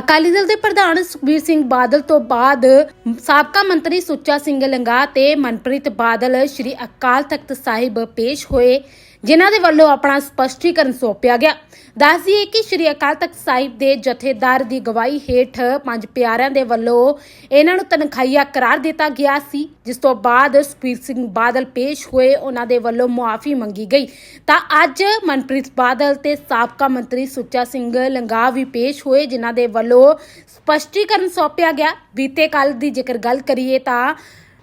ਅਕਾਲੀ ਦਲ ਦੇ ਪ੍ਰਧਾਨ ਸੁਖਬੀਰ ਸਿੰਘ ਬਾਦਲ ਤੋਂ ਬਾਅਦ ਸਾਬਕਾ ਮੰਤਰੀ ਸੁੱਚਾ ਸਿੰਘ ਲੰਗਾ ਤੇ ਮਨਪ੍ਰੀਤ ਬਾਦਲ, ਸ਼੍ਰੀ ਅਕਾਲ ਤਖਤ ਸਾਹਿਬ ਪੇਸ਼ ਹੋਏ। ਜਿਨ੍ਹਾਂ ਦੇ ਵੱਲੋਂ ਆਪਣਾ ਸਪਸ਼ਟੀਕਰਨ ਸੌਂਪਿਆ ਗਿਆ। ਦੱਸਦੀਏ ਕਿ ਸ਼੍ਰੀ ਅਕਾਲ ਤਖਤ ਸਾਹਿਬ ਦੇ ਜਥੇਦਾਰ ਦੀ ਗਵਾਹੀ ਹੇਠ ਪੰਜ ਪਿਆਰਿਆਂ ਦੇ ਵੱਲੋਂ ਇਹਨਾਂ ਨੂੰ ਤਨਖਾਹੀਆ ਕਰਾਰ ਦਿੱਤਾ ਗਿਆ ਸੀ, ਜਿਸ ਤੋਂ ਬਾਅਦ ਸੁਖਬੀਰ ਸਿੰਘ ਬਾਦਲ ਪੇਸ਼ ਹੋਏ, ਉਹਨਾਂ ਦੇ ਵੱਲੋਂ ਮੁਆਫੀ ਮੰਗੀ ਗਈ। ਤਾਂ ਅੱਜ ਮਨਪ੍ਰੀਤ ਬਾਦਲ ਤੇ ਸਾਬਕਾ ਮੰਤਰੀ ਸੁੱਚਾ ਸਿੰਘ ਲੰਗਾ ਵੀ ਪੇਸ਼ ਹੋਏ, ਜਿਨ੍ਹਾਂ ਦੇ ਵੱਲੋਂ ਸਪਸ਼ਟੀਕਰਨ ਸੌਂਪਿਆ ਗਿਆ। ਬੀਤੇ ਕੱਲ ਦੀ ਜੇਕਰ ਗੱਲ ਕਰੀਏ ਤਾਂ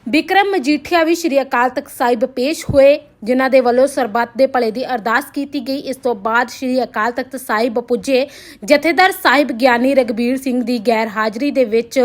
ਵਿਕਰਮ ਮਜੀਠੀਆ ਵੀ ਸ਼੍ਰੀ ਅਕਾਲ ਤਖਤ ਸਾਹਿਬ ਪੇਸ਼ ਹੋਏ, ਜਿਨ੍ਹਾਂ ਦੇ ਵੱਲੋਂ ਸਰਬੱਤ ਦੇ ਭਲੇ ਦੀ ਅਰਦਾਸ ਕੀਤੀ ਗਈ। ਇਸ ਤੋਂ ਬਾਅਦ ਸ਼੍ਰੀ ਅਕਾਲ ਤਖਤ ਸਾਹਿਬ ਪੁੱਜੇ। ਜਥੇਦਾਰ ਸਾਹਿਬ ਗਿਆਨੀ ਰਗਬੀਰ ਸਿੰਘ ਦੀ ਗੈਰ ਹਾਜ਼ਰੀ ਦੇ ਵਿੱਚ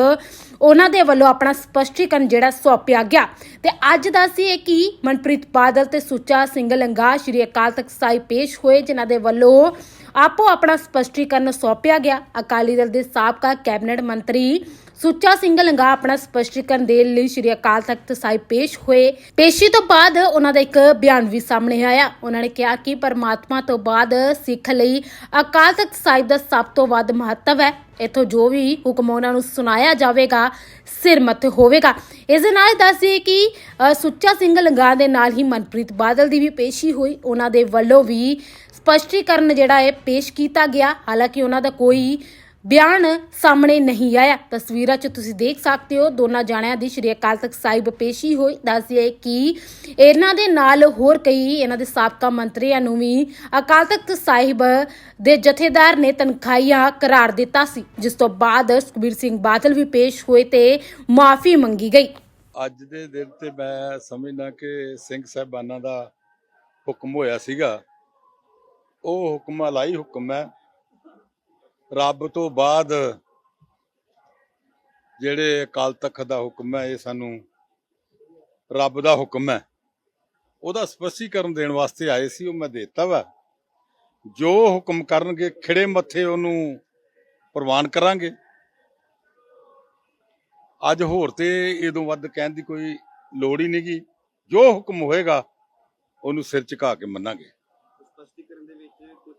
ਉਹਨਾਂ ਦੇ ਵੱਲੋਂ ਆਪਣਾ ਸਪਸ਼ਟੀਕਰਨ ਜਿਹੜਾ ਸੌਂਪਿਆ ਗਿਆ। ਤੇ ਅੱਜ ਦੱਸੀਏ ਕਿ? ਮਨਪ੍ਰੀਤ ਬਾਦਲ ਤੇ ਸੁੱਚਾ ਸਿੰਘ ਲੰਗਾ ਸ਼੍ਰੀ ਅਕਾਲ ਤਖਤ ਸਾਹਿਬ ਪੇਸ਼ ਹੋਏ, ਜਿਨ੍ਹਾਂ ਦੇ ਵੱਲੋਂ ਆਪੋ ਆਪਣਾ ਸਪਸ਼ਟੀਕਰਨ ਸੌਂਪਿਆ ਗਿਆ। ਅਕਾਲੀ ਦਲ ਦੇ ਸਾਬਕਾ ਕੈਬਨਿਟ ਮੰਤਰੀ ਸੁੱਚਾ ਸਿੰਘ ਲੰਗਾ ਆਪਣਾ ਸਪਸ਼ਟੀਕਰਨ ਦੇਣ ਲਈ ਸ਼੍ਰੀ ਅਕਾਲ ਤਖਤ ਸਾਹਿਬ ਪੇਸ਼ ਹੋਏ। ਪੇਸ਼ੀ ਤੋਂ ਬਾਅਦ ਉਹਨਾਂ ਦਾ ਇੱਕ ਬਿਆਨ ਵੀ ਸਾਹਮਣੇ ਆਇਆ। ਉਹਨਾਂ ਨੇ ਕਿਹਾ ਕਿ ਪਰਮਾਤਮਾ ਤੋਂ ਬਾਅਦ ਸਿੱਖ ਲਈ ਅਕਾਲ ਤਖਤ ਸਾਹਿਬ ਦਾ ਸਭ ਤੋਂ ਵੱਧ ਮਹੱਤਵ ਹੈ। ਇਥੋਂ ਜੋ ਵੀ ਹੁਕਮ ਉਹਨਾਂ ਨੂੰ ਸੁਣਾਇਆ ਜਾਵੇਗਾ, ਸਿਰ ਮੱਥੇ ਹੋਵੇਗਾ। ਇਸ ਦੇ ਨਾਲ ਦੱਸਦੇ ਕਿ ਸੁੱਚਾ ਸਿੰਘ ਲੰਗਾ ਦੇ ਨਾਲ ਹੀ ਮਨਪ੍ਰੀਤ ਬਾਦਲ ਦੀ ਵੀ ਪੇਸ਼ੀ ਹੋਈ। ਉਹਨਾਂ ਦੇ ਵੱਲੋਂ ਵੀ ਸਪਸ਼ਟੀਕਰਨ ਜਿਹੜਾ ਹੈ ਪੇਸ਼ ਕੀਤਾ ਗਿਆ। ਹਾਲਾਂਕਿ ਉਹਨਾਂ ਦਾ ਕੋਈ ਬਿਆਨ ਸਾਹਮਣੇ ਨਹੀਂ ਆਇਆ। ਤਸਵੀਰਾਂ 'ਚ ਤੁਸੀਂ ਦੇਖ ਸਕਦੇ ਹੋ, ਦੋਨਾਂ ਜਾਣਿਆਂ ਦੀ ਸ਼੍ਰੀ ਅਕਾਲ ਤਖਤ ਸਾਹਿਬ ਪੇਸ਼ੀ ਹੋਈ। ਦੱਸਦੇ ਕਿ ਇਹਨਾਂ ਦੇ ਨਾਲ ਹੋਰ ਕਈ ਇਹਨਾਂ ਦੇ ਸਾਬਕਾ ਮੰਤਰੀਆਂ ਨੂੰ ਵੀ ਅਕਾਲ ਤਖਤ ਸਾਹਿਬ ਦੇ ਜਥੇਦਾਰ ਨੇ ਤਨਖਾਹੀਆ ਕਰਾਰ ਦਿੱਤਾ ਸੀ, ਜਿਸ ਤੋਂ ਬਾਅਦ ਸੁਖਬੀਰ ਸਿੰਘ ਬਾਦਲ ਵੀ ਪੇਸ਼ ਹੋਏ ਤੇ ਮਾਫੀ ਮੰਗੀ ਗਈ। ਅੱਜ ਦੇ ਦਿਨ ਤੇ ਮੈਂ ਸਮਝਦਾ ਕਿ ਸਿੰਘ ਸਾਹਿਬਾਨਾਂ ਦਾ ਹੁਕਮ ਹੋਇਆ ਸੀਗਾ। ਉਹ ਹੁਕਮ, ਅਲਾਈ ਹੁਕਮ ਹੈ। ਰੱਬ ਤੋਂ ਬਾਅਦ ਜਿਹੜੇ ਅਕਾਲ ਤਖਤ ਦਾ ਹੁਕਮ ਹੈ, ਇਹ ਸਾਨੂੰ ਰੱਬ ਦਾ ਹੁਕਮ ਹੈ। ਉਹਦਾ ਸਪਸ਼ਟੀਕਰਨ ਦੇਣ ਵਾਸਤੇ ਆਏ ਸੀ, ਉਹ ਮੈਂ ਦੇਤਾ ਵਾ। ਜੋ ਹੁਕਮ ਕਰਨਗੇ, ਖਿੜੇ ਮੱਥੇ ਉਹਨੂੰ ਪ੍ਰਵਾਨ ਕਰਾਂਗੇ। ਅੱਜ ਹੋਰ ਤੇ ਇਦੋਂ ਵੱਧ ਕਹਿਣ ਦੀ ਕੋਈ ਲੋੜ ਹੀ ਨਹੀਂਗੀ ਜੋ ਹੁਕਮ ਹੋਏਗਾ, ਉਹਨੂੰ ਸਿਰ ਝੁਕਾ ਕੇ ਮੰਨਾਂਗੇ ਸਪਸ਼ਟੀਕਰਨ ਦੇ ਵਿੱਚ ਕੁਝ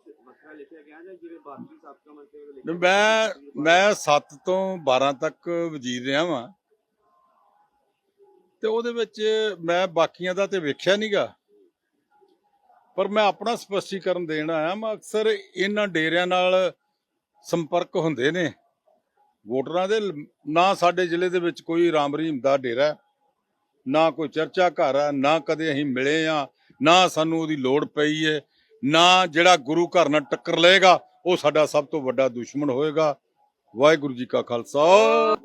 ਵੱਖਰਾ ਲਿਖਿਆ ਗਿਆ ਜਾਂ ਜਿਵੇਂ ਬਾਕੀ ਸਾਬਕਾ ਮੰਤਰੀ ਮੈਂ ਮੈਂ 7 ਤੋਂ 12 ਤੱਕ ਵਜ਼ੀਰ ਰਿਹਾ ਵਾਂ। ਤੇ ਉਹਦੇ ਵਿੱਚ ਮੈਂ ਬਾਕੀਆਂ ਦਾ ਤੇ ਵੇਖਿਆ ਨਹੀਂਗਾ ਪਰ ਮੈਂ ਆਪਣਾ ਸਪਸ਼ਟੀਕਰਨ ਦੇਣ ਆਇਆ ਮੈਂ ਅਕਸਰ ਇਹਨਾਂ ਡੇਰਿਆਂ ਨਾਲ ਸੰਪਰਕ ਹੁੰਦੇ ਨੇ। ਵੋਟਰਾਂ ਦੇ ਨਾ ਸਾਡੇ ਜ਼ਿਲ੍ਹੇ ਦੇ ਵਿੱਚ ਕੋਈ ਰਾਮ ਰਹੀਮ ਦਾ ਡੇਰਾ ਨਾ ਕੋਈ ਚਰਚਾ ਘਰ ਆ ਨਾ ਕਦੇ ਅਸੀਂ ਮਿਲੇ ਆ ਨਾ ਸਾਨੂੰ ਉਹਦੀ ਲੋੜ ਪਈ ਹੈ। ਨਾ ਜਿਹੜਾ ਗੁਰੂ ਘਰ ਨਾਲ ਟੱਕਰ ਲਏਗਾ, ਉਹ ਸਾਡਾ ਸਭ ਤੋਂ ਵੱਡਾ ਦੁਸ਼ਮਣ ਹੋਏਗਾ। ਵਾਹਿਗੁਰੂ ਜੀ ਕਾ ਖਾਲਸਾ।